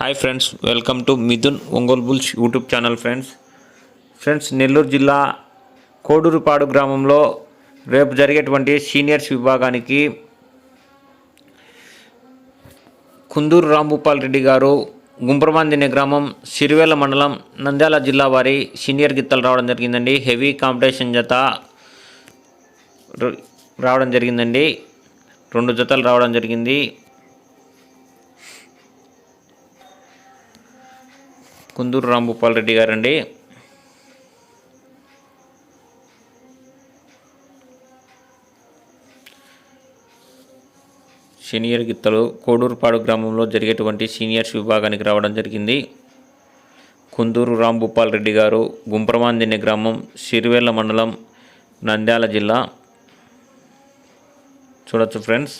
Hi friends welcome to Mithun Ongole bulls YouTube channel friends friends Nellore జిల్లా కోడూరుపాడు గ్రామంలో రేపు జరిగేటువంటి సీనియర్స్ విభాగానికి కుందూరు రాంభూపాల్ రెడ్డి గారు గుంప్రమాందిని గ్రామం సిరివేల మండలం నంద్యాల జిల్లా వారి సీనియర్ గిత్తలు రావడం జరిగిందండి. హెవీ కాంపిటీషన్ జత రావడం జరిగిందండి. రెండు జతలు రావడం జరిగింది. కుందూరు రాంభూపాల్ రెడ్డి గారండి. సీనియర్ గిత్తలు కోడూరుపాడు గ్రామంలో జరిగేటువంటి సీనియర్స్ విభాగానికి రావడం జరిగింది. కుందూరు రాంభూపాల్ రెడ్డి గారు గుంప్రమాందిని గ్రామం సిరివేళ్ళ మండలం నంద్యాల జిల్లా. చూడొచ్చు ఫ్రెండ్స్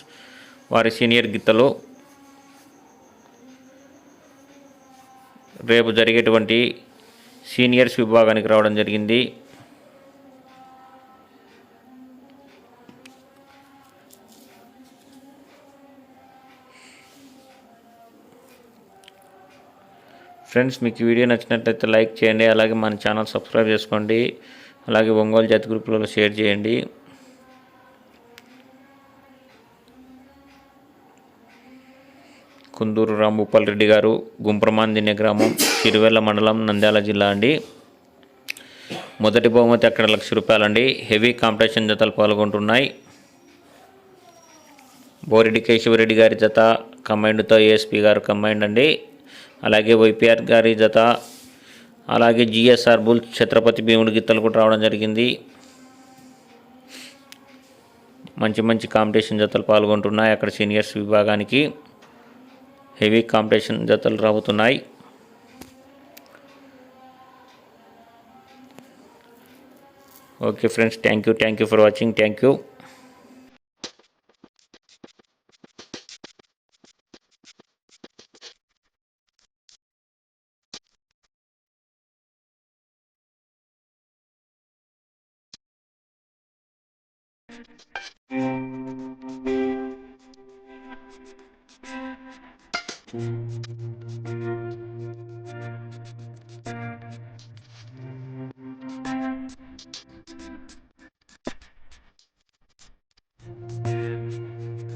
వారి సీనియర్ గిత్తలు రేపు జరిగేటువంటి సీనియర్స్ విభాగానికి రావడం జరిగింది. ఫ్రెండ్స్ మీకు వీడియో నచ్చినట్లయితే లైక్ చేయండి అలాగే మన ఛానల్ సబ్స్క్రైబ్ చేసుకోండి అలాగే ఒంగోలు జాతి గ్రూపులలో షేర్ చేయండి. కుందూరు రాంభూపాల్ రెడ్డి గారు గుంప్రమాందిన్య గ్రామం తిరువెల్ల మండలం నంద్యాల జిల్లా అండి. మొదటి బహుమతి అక్కడ లక్ష రూపాయలండి. హెవీ కాంపిటీషన్ జతలు పాల్గొంటున్నాయి. బోరెడ్డి కేశవరెడ్డి గారి జత కంబైండ్తో ఏఎస్పి గారు కంబైండ్ అండి. అలాగే వైపీఆర్ గారి జత అలాగే జిఎస్ఆర్ బుల్ ఛత్రపతి భీముడి గిత్తలు కూడా రావడం జరిగింది. మంచి మంచి కాంపిటీషన్ జతలు పాల్గొంటున్నాయి అక్కడ సీనియర్స్ విభాగానికి. హెవీ కాంపిటీషన్ జతలు రాబోతున్నాయి okay friends thank you thank you for watching thank you